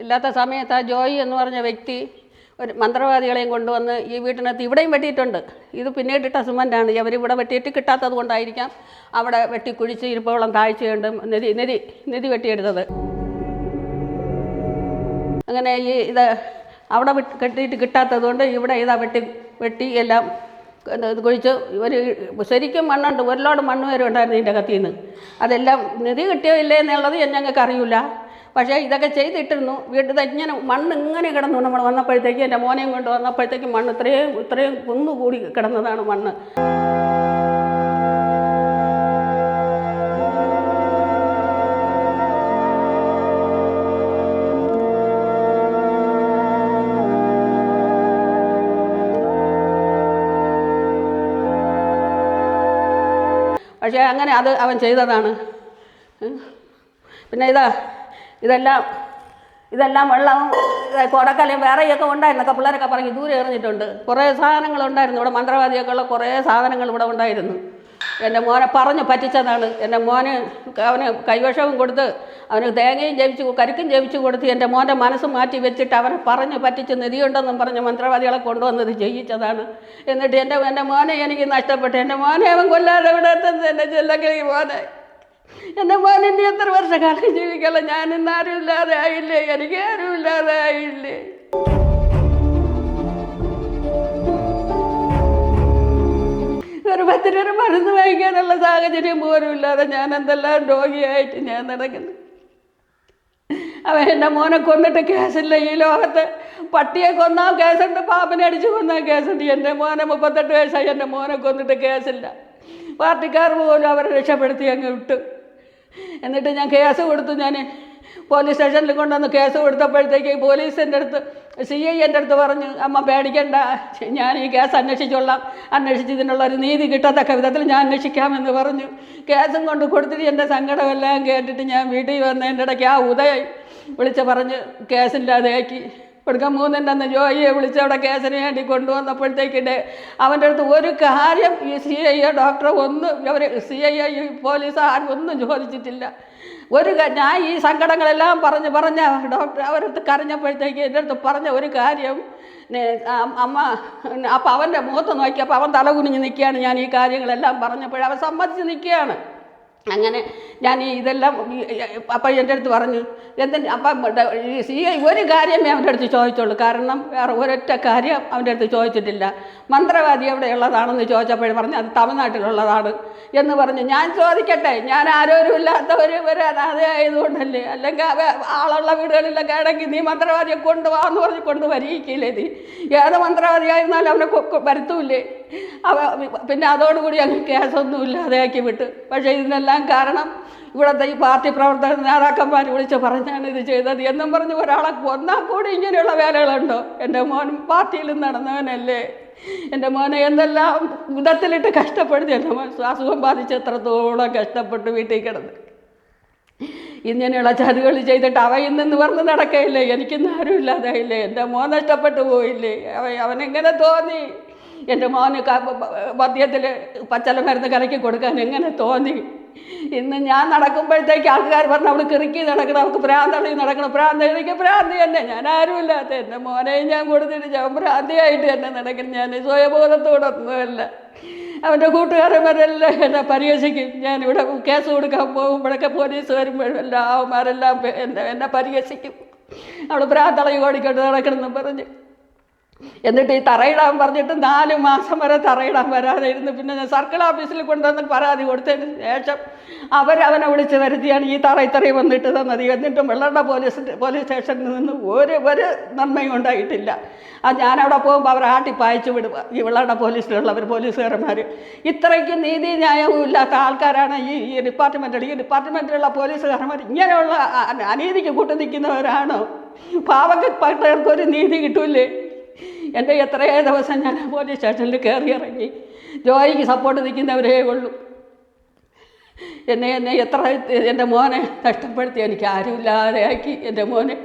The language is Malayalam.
അല്ലാത്ത സമയത്ത് ആ ജോയി എന്ന് പറഞ്ഞ വ്യക്തി ഒരു മന്ത്രവാദികളെയും കൊണ്ടുവന്ന് ഈ വീട്ടിനകത്ത് ഇവിടെയും വെട്ടിയിട്ടുണ്ട്. ഇത് പിന്നീട് ഇട്ട സിമന്റാണ് അവർ ഇവിടെ വെട്ടിയിട്ട് കിട്ടാത്തത് കൊണ്ടായിരിക്കാം അവിടെ വെട്ടി കുഴിച്ച് ഇരുപ്പോളം താഴ്ചയുണ്ട് നിധി നിധി നിധി വെട്ടിയെടുത്തത്. അങ്ങനെ ഈ ഇത് അവിടെ കെട്ടിയിട്ട് കിട്ടാത്തത് കൊണ്ട് ഇവിടെ ഇതാ വെട്ടി വെട്ടി എല്ലാം കുഴിച്ച് ഒരു ശരിക്കും മണ്ണുണ്ട് ഒരുപാട് മണ്ണ് വരെ ഉണ്ടായിരുന്നു ഇതിന്റെ കത്തിയിൽ നിന്ന് അതെല്ലാം നിധി കിട്ടിയോ ഇല്ലേ എന്നുള്ളത് ഞങ്ങൾക്ക് അറിയില്ല പക്ഷേ ഇതൊക്കെ ചെയ്തിട്ടിരുന്നു. വീട്ടിൽ ഇങ്ങനെ മണ്ണ് ഇങ്ങനെ കിടന്നു. നമ്മൾ വന്നപ്പോഴത്തേക്ക് എന്റെ മോനെയും കൊണ്ട് വന്നപ്പോഴത്തേക്ക് മണ്ണ് ഇത്രയും ഇത്രയും കുന്നുകൂടി കിടന്നതാണ് മണ്ണ്. പക്ഷേ അങ്ങനെ അത് അവൻ ചെയ്തതാണ്. പിന്നെ ഇതാ ഇതെല്ലാം ഇതെല്ലാം വെള്ളം കൊടക്കലയും വേറെയൊക്കെ ഉണ്ടായിരുന്നൊക്കെ പിള്ളേരൊക്കെ പറഞ്ഞ് ദൂരെ എറിഞ്ഞിട്ടുണ്ട്. കുറേ സാധനങ്ങളുണ്ടായിരുന്നു ഇവിടെ മന്ത്രവാദിയൊക്കെ ഉള്ള കുറേ സാധനങ്ങൾ ഇവിടെ ഉണ്ടായിരുന്നു. എന്റെ മോനെ പറഞ്ഞു പറ്റിച്ചതാണ്. എന്റെ മോന് അവന് കൈവശവും കൊടുത്ത് അവന് തേങ്ങയും ജപിച്ചു കരിക്കും ജപിച്ചു കൊടുത്ത് എന്റെ മോന്റെ മനസ്സ് മാറ്റി വെച്ചിട്ട് അവനെ പറഞ്ഞ് പറ്റിച്ച് നിധിയുണ്ടെന്നും പറഞ്ഞ് മന്ത്രവാദികളെ കൊണ്ടുവന്നത് ചെയ്യിച്ചതാണ് എന്നിട്ട് എന്റെ എന്റെ മോനെ എനിക്ക് നഷ്ടപ്പെട്ടു. എന്റെ മോനെ അവൻ കൊല്ലാതെ ഇവിടെ എത്തുന്നത് എന്റെ ചെല്ലക്കിളി മോനെ. എന്റെ മോൻ ഇനി എത്ര വർഷക്കാലം ജീവിക്കണം ഞാൻ ഇന്ന് ആരും ഇല്ലാതെ ആയില്ലേ? എനിക്ക് ആരും ഇല്ലാതെ ആയില്ലേ? ഒരു പത്ത് രൂപ മരുന്ന് വാങ്ങിക്കാനുള്ള സാഹചര്യം പോലും ഇല്ലാതെ ഞാൻ എന്തെല്ലാം രോഗിയായിട്ട് ഞാൻ നടക്കുന്നു. അവൻ എന്റെ മോനെ കൊന്നിട്ട് കേസില്ല. ഈ ലോകത്ത് പട്ടിയെ കൊന്നാൽ കേസുണ്ട് പാപ്പിനെ അടിച്ച് കൊന്നാൽ കേസുണ്ട്. എന്റെ മോനെ മുപ്പത്തെട്ട് വയസ്സായി എന്റെ മോനെ കൊന്നിട്ട് കേസില്ല. പാർട്ടിക്കാർ പോലും അവരെ രക്ഷപ്പെടുത്തി അങ്ങ് വിട്ടു. എന്നിട്ട് ഞാൻ കേസ് കൊടുത്തു. ഞാൻ പോലീസ് സ്റ്റേഷനിൽ കൊണ്ടുവന്ന് കേസ് കൊടുത്തപ്പോഴത്തേക്ക് പോലീസിന്റെ അടുത്ത് സി ഐ എന്റെ അടുത്ത് പറഞ്ഞു അമ്മ പേടിക്കണ്ട. ഞാൻ ഈ കേസ് അന്വേഷിച്ചോളാം. അന്വേഷിച്ചതിനുള്ള ഒരു നീതി കിട്ടത്തക്ക വിധത്തിൽ ഞാൻ അന്വേഷിക്കാമെന്ന് പറഞ്ഞു. കേസും കൊണ്ട് കൊടുത്തിട്ട് എന്റെ സങ്കടമെല്ലാം കേട്ടിട്ട് ഞാൻ വീട്ടിൽ വന്നതിന്റെ ഇടയ്ക്ക് ആ ഉദയം വിളിച്ച് പറഞ്ഞ് കേസില്ലാതെയാക്കി. കൊടുക്കാൻ മൂന്നിന്റെ അന്ന് ജോയിയെ വിളിച്ച് അവിടെ കേസിന് വേണ്ടി കൊണ്ടുവന്നപ്പോഴത്തേക്കിന്റെ അവന്റെ അടുത്ത് ഒരു കാര്യം ഈ സി ഐ ഡോക്ടർ ഒന്നും അവർ സി ഐ ഐ പോലീസ് ആരും ഒന്നും ചോദിച്ചിട്ടില്ല. ഒരു ഞാൻ ഈ സങ്കടങ്ങളെല്ലാം പറഞ്ഞ് പറഞ്ഞ ഡോക്ടർ അവരടുത്ത് കരഞ്ഞപ്പോഴത്തേക്ക് എന്റെ അടുത്ത് പറഞ്ഞ ഒരു കാര്യം അമ്മ അപ്പം അവന്റെ മുഖത്ത് നോക്കിയപ്പോൾ അവൻ തല തലകുനിഞ്ഞ് നിൽക്കുകയാണ് ഞാൻ ഈ കാര്യങ്ങളെല്ലാം പറഞ്ഞപ്പോഴവൻ സമ്മതിച്ച് നിൽക്കുകയാണ്. അങ്ങനെ ഞാൻ ഇതെല്ലാം അപ്പം എന്റെ അടുത്ത് പറഞ്ഞു എന്തിന് അപ്പം സി ഐ ഒരു കാര്യമേ അവന്റെ അടുത്ത് ചോദിച്ചുള്ളൂ കാരണം വേറെ ഒരൊറ്റ കാര്യം അവന്റെ അടുത്ത് ചോദിച്ചിട്ടില്ല. മന്ത്രവാദി എവിടെയുള്ളതാണെന്ന് ചോദിച്ചപ്പോഴും പറഞ്ഞു അത് തമിഴ്നാട്ടിലുള്ളതാണ് എന്ന് പറഞ്ഞു. ഞാൻ ചോദിക്കട്ടെ ഞാൻ ആരോരും ഇല്ലാത്ത ഒരു ഒരു അനാഥ ആയതുകൊണ്ടല്ലേ? അല്ലെങ്കിൽ ആളുള്ള വീടുകളിലൊക്കെ ആണെങ്കിൽ നീ മന്ത്രവാദിയെ കൊണ്ടുപോകാന്ന് പറഞ്ഞ് കൊണ്ട് വരിയിക്കില്ലേ നീ? ഏത് മന്ത്രവാദിയായിരുന്നാലും അവനെ വരുത്തൂല്ലേ? അവ പിന്നെ അതോടുകൂടി അങ്ങ് കേസൊന്നും ഇല്ലാതെയാക്കി വിട്ടു. പക്ഷേ ഇതിനെല്ലാം കാരണം ഇവിടുത്തെ ഈ പാർട്ടി പ്രവർത്തക നേതാക്കന്മാർ വിളിച്ച് പറഞ്ഞാണ് ഇത് ചെയ്തത് എന്നും പറഞ്ഞ് ഒരാളെ കൊന്നാൽ കൂടി ഇങ്ങനെയുള്ള വേലകളുണ്ടോ? എന്റെ മോൻ പാർട്ടിയിൽ നടന്നവനല്ലേ. എന്റെ മോനെ എന്തെല്ലാം വിധത്തിലിട്ട് കഷ്ടപ്പെടുത്തി. എന്റെ മോൻ അസുഖം ബാധിച്ച് എത്രത്തോളം കഷ്ടപ്പെട്ട് വീട്ടിൽ കിടന്ന്. ഇങ്ങനെയുള്ള ചതികൾ ചെയ്തിട്ട് അവ ഇന്നെന്ന് പറഞ്ഞ് നടക്കയില്ലേ? എനിക്കിന്ന് ആരും ഇല്ലാതായില്ലേ എന്റെ മോൻ നഷ്ടപ്പെട്ടു പോയില്ലേ? അവ അവനെങ്ങനെ തോന്നി? എന്റെ മോന് മദ്യത്തിൽ പച്ചല മരുന്ന് കലക്കി കൊടുക്കാൻ എങ്ങനെ തോന്നി? ഇന്ന് ഞാൻ നടക്കുമ്പോഴത്തേക്ക് ആൾക്കാർ പറഞ്ഞു അവിടെ കിറുക്കി നടക്കണം അവൾക്ക് പ്രാന്തളി നടക്കണം. പ്രാന്ത എനിക്ക് പ്രാന്തി തന്നെ. ഞാൻ ആരുമില്ലാത്ത എന്റെ മോനെയും ഞാൻ കൊടുത്തിട്ട് ഞാൻ ഭ്രാന്തിയായിട്ട് തന്നെ നടക്കണം ഞാൻ സ്വയബോധത്തോടൊന്നുമല്ല അവന്റെ കൂട്ടുകാരന്മാരെല്ലാം എന്നെ പരിഹസിക്കും. ഞാൻ ഇവിടെ കേസ് കൊടുക്കാൻ പോകുമ്പോഴൊക്കെ പോലീസ് വരുമ്പോഴും എല്ലാം അവന്മാരെല്ലാം എന്നെ എന്നെ പരിഹസിക്കും. അവൾ പ്രാന്തളി ഓടിക്കൊണ്ട് നടക്കണമെന്ന് പറഞ്ഞ്. എന്നിട്ട് ഈ തറയിടാൻ പറഞ്ഞിട്ട് നാല് മാസം വരെ തറയിടാൻ വരാതെ ഇരുന്ന് പിന്നെ ഞാൻ സർക്കിൾ ഓഫീസിൽ കൊണ്ടുവന്ന് പരാതി കൊടുത്തതിന് ശേഷം അവരവനെ വിളിച്ച് വരുത്തിയാണ് ഈ തറ ഇത്രയും വന്നിട്ട് തന്നത്. എന്നിട്ടും വെള്ളണ്ട പോലീസ് പോലീസ് സ്റ്റേഷനിൽ നിന്ന് ഒരു ഒരു നന്മയും ഉണ്ടായിട്ടില്ല. ആ ഞാനവിടെ പോകുമ്പോൾ അവർ ആട്ടി പായച്ചു വിടുക ഈ വെള്ളണ്ട പോലീസിലുള്ളവർ പോലീസുകാരന്മാർ ഇത്രയ്ക്ക് നീതി ന്യായവും ഇല്ലാത്ത ആൾക്കാരാണ് ഈ ഈ ഡിപ്പാർട്ട്മെന്റിൽ ഈ ഡിപ്പാർട്ട്മെന്റിലുള്ള പോലീസുകാരന്മാർ ഇങ്ങനെയുള്ള അനീതിക്ക് കൂട്ടു നിൽക്കുന്നവരാണോ? പാവപ്പെട്ടവർക്ക് ഒരു നീതി കിട്ടൂലേ എന്റെ എത്രയോ ദിവസം ഞാൻ പോലീസ് സ്റ്റേഷനിൽ കയറി ഇറങ്ങി ജോയിക്ക് സപ്പോർട്ട് നിൽക്കുന്നവരേ ഉള്ളൂ. എന്നെ എന്നെ എത്ര എന്റെ മോനെ നഷ്ടപ്പെടുത്തി. എനിക്ക് ആരുമില്ലാതെ ആക്കി എന്റെ മോനെ.